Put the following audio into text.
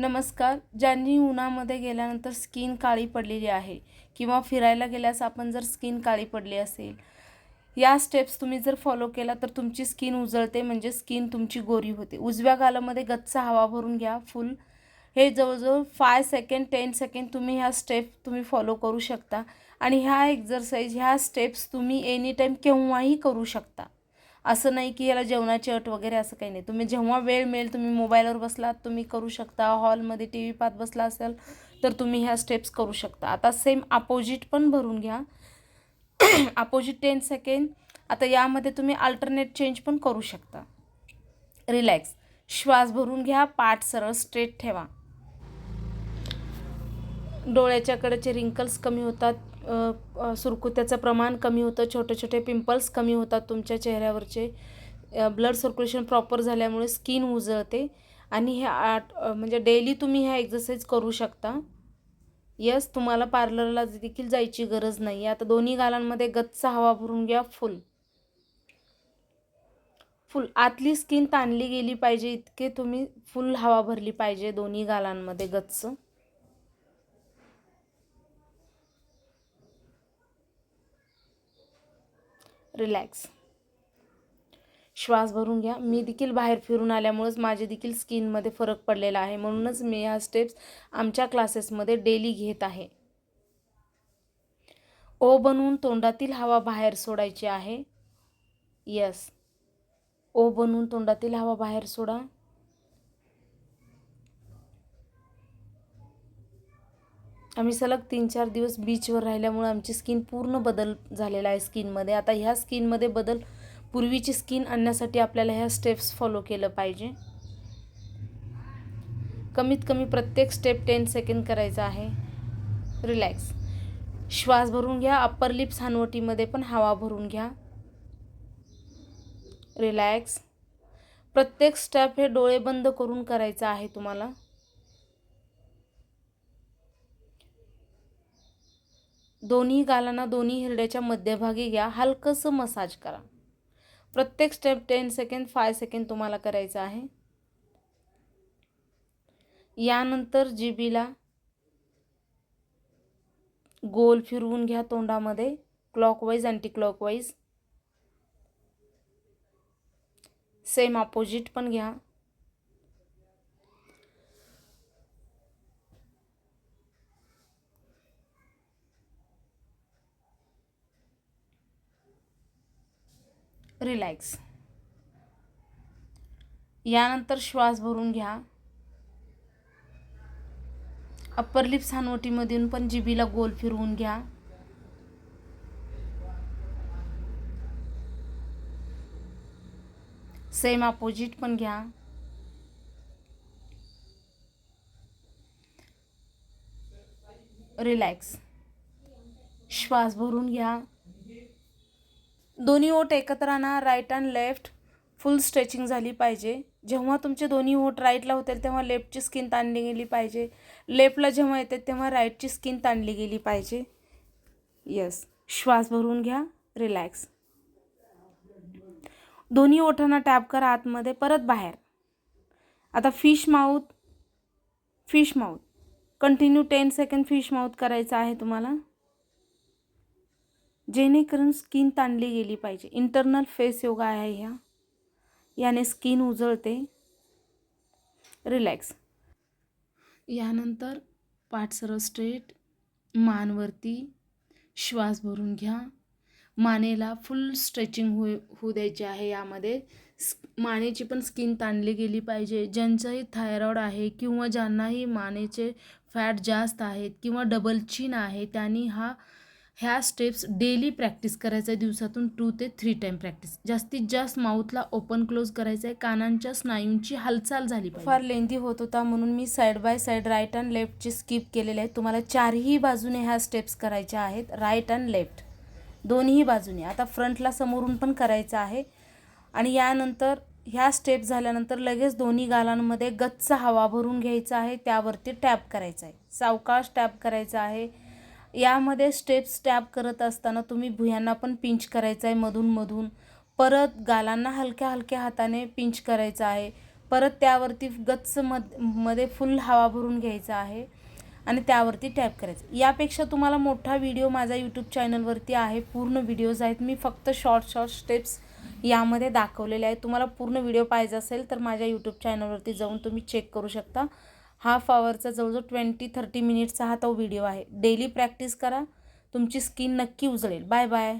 नमस्कार ज्यांनी उन्हामध्ये गेल्यानंतर स्किन काळी पडलेली आहे किंवा फिरायला गेल्यास आपण जर स्किन काळी पडली असेल या स्टेप्स तुम्ही जर फॉलो केला तर तुमची स्किन उजळते म्हणजे स्किन तुमची गोरी होते. उजव्या गालामध्ये गच्च हवा भरून घ्या फुल हे जवळजवळ फाय सेकंड टेन सेकंड तुम्ही ह्या स्टेप तुम्ही फॉलो करू शकता. आणि ह्या एक्झरसाईज ह्या स्टेप्स तुम्ही एनी टाईम केव्हाही करू शकता. असं नाही की याला जेवणाची अट वगैरे असं काही नाही. तुम्ही जेव्हा वेळ मिळेल तुम्ही मोबाईलवर बसलात तुम्ही करू शकता. हॉलमध्ये टी व्ही पाहत बसला असेल तर तुम्ही ह्या स्टेप्स करू शकता. आता सेम अपोजिट पण भरून घ्या. अपोजिट टेन सेकंड आता यामध्ये तुम्ही अल्टरनेट चेंज पण करू शकता. रिलॅक्स श्वास भरून घ्या. पाठ सरळ स्ट्रेट ठेवा. डोळ्याच्याकडचे रिंकल्स कमी होतात. सुरकुत्याचं प्रमाण कमी होतं छोटे छोटे पिंपल्स कमी होतात तुमच्या चेहऱ्यावरचे. ब्लड सर्क्युलेशन प्रॉपर झाल्यामुळे स्किन उजळते आणि हे आठ म्हणजे डेली तुम्ही ह्या एक्झरसाईज करू शकता. यस तुम्हाला पार्लरला देखील जायची गरज नाही. आता दोन्ही गालांमध्ये गच्च हवा भरून घ्या फुल. फुल. आतली स्किन ताणली गेली पाहिजे इतके तुम्ही फुल हवा भरली पाहिजे दोन्ही गालांमध्ये गच्च. रिलॅक्स श्वास भरून घ्या. मी देखील बाहेर फिरून आल्यामुळेच माझे देखील स्किनमध्ये फरक पडलेला आहे. म्हणूनच मी ह्या स्टेप्स आमच्या क्लासेसमध्ये डेली घेत आहे. ओ बनवून तोंडातील हवा बाहेर सोडायची आहे. यस ओ बनवून तोंडातील हवा बाहेर सोडा. आम्ही सलग तीन चार दिवस बीचवर राहिल्यामुळे आमची स्किन पूर्ण बदल झालेला आहे स्किनमध्ये आता ह्या स्किनमध्ये बदल पूर्वीची स्किन आणण्यासाठी आपल्याला ह्या स्टेप्स फॉलो केलं पाहिजे. कमीत कमी प्रत्येक स्टेप टेन सेकंड करायचा आहे. रिलॅक्स श्वास भरून घ्या अप्पर लिप्स हानवटीमध्ये पण हवा भरून घ्या. रिलॅक्स प्रत्येक स्टेप हे डोळे बंद करून करायचं आहे तुम्हाला. दोन्ही गालांना दोन्ही हिरड्याच्या मध्यभागी घ्या. हलकंसं मसाज करा. प्रत्येक step ten second five second तुम्हाला करायचं आहे. यानंतर जिबीला गोल फिरवून घ्या तोंडामध्ये. Clockwise anti clockwise same opposite पण घ्या. रिलॅक्स यानंतर श्वास भरून घ्या. अप्पर लिप्स हानवटीमधून पण गोल फिरवून घ्या. सेम अपोजिट पण घ्या. रिलॅक्स श्वास भरून घ्या. दोन्ही ओठ एकत्र आणा right and left full stretching झाली पाहिजे. जेव्हा तुमचे दोन्ही ओठ राईटला होतील तेव्हा लेफ्टची स्किन ताणली गेली पाहिजे. लेफ्टला जेव्हा येते तेव्हा राईटची स्किन ताणली गेली पाहिजे. यस श्वास भरून घ्या रिलॅक्स दोन्ही ओठांना टॅप करा आतमध्ये परत बाहेर. आता fish mouth fish mouth continue ten second fish mouth करायचं आहे तुम्हाला. जेणेकरून स्किन ताणली गेली पाहिजे. इंटरनल फेस योगा आहे ह्या. याने स्किन उजळते. रिलॅक्स यानंतर पाठ सरळ स्ट्रेट मानवरती श्वास भरून घ्या. मानेला फुल स्ट्रेचिंग हो होऊ द्यायची आहे यामध्ये. मानेची पण स्किन ताणली गेली पाहिजे. ज्यांचंही थायरॉईड आहे किंवा ज्यांनाही मानेचे फॅट जास्त आहेत किंवा डबल चिन आहे त्यांनी हा ह्या स्टेप्स डेली प्रॅक्टिस करायचं आहे दिवसातून टू ते थ्री टाईम प्रॅक्टिस जास्तीत जास्त माऊथला ओपन क्लोज करायचं आहे कानांच्या स्नायूंची हालचाल झाली फार लेंदी होत होता म्हणून मी side by side right and लेफ्टचे skip केलेले आहेत तुम्हाला चारही बाजूने ह्या स्टेप्स करायच्या आहेत. राईट अँड लेफ्ट दोन्ही बाजूने. आता फ्रंटला समोरून पण करायचं आहे. आणि यानंतर ह्या स्टेप झाल्यानंतर लगेच दोन्ही गालांमध्ये गच्च हवा भरून घ्यायचा आहे. त्यावरती टॅप करायचा आहे सावकाश टॅप करायचा आहे. यामध्ये स्टेप्स टॅप करत असताना तुम्ही भुयांना पण पिंच करायचं आहे मधून मधून. परत गालांना हलक्या हलक्या हाताने पिंच करायचं आहे. परत त्यावरती गच्च मधमध्ये फुल हवा भरून घ्यायचा आहे आणि त्यावरती टॅप करायचं. यापेक्षा तुम्हाला मोठा व्हिडिओ माझा यूट्यूब चॅनलवरती आहे. पूर्ण व्हिडिओज आहेत. मी फक्त शॉर्ट शॉर्ट स्टेप्स यामध्ये दाखवलेले आहेत. तुम्हाला पूर्ण व्हिडिओ पाहिजे असेल तर माझ्या यूट्यूब चॅनलवरती जाऊन तुम्ही चेक करू शकता. हाफ आवरचा जवळजवळ ट्वेंटी थर्टी मिनिट्सचा हा तो व्हिडिओ आहे. डेली प्रॅक्टिस करा. तुमची स्किन नक्की उजळेल. Bye bye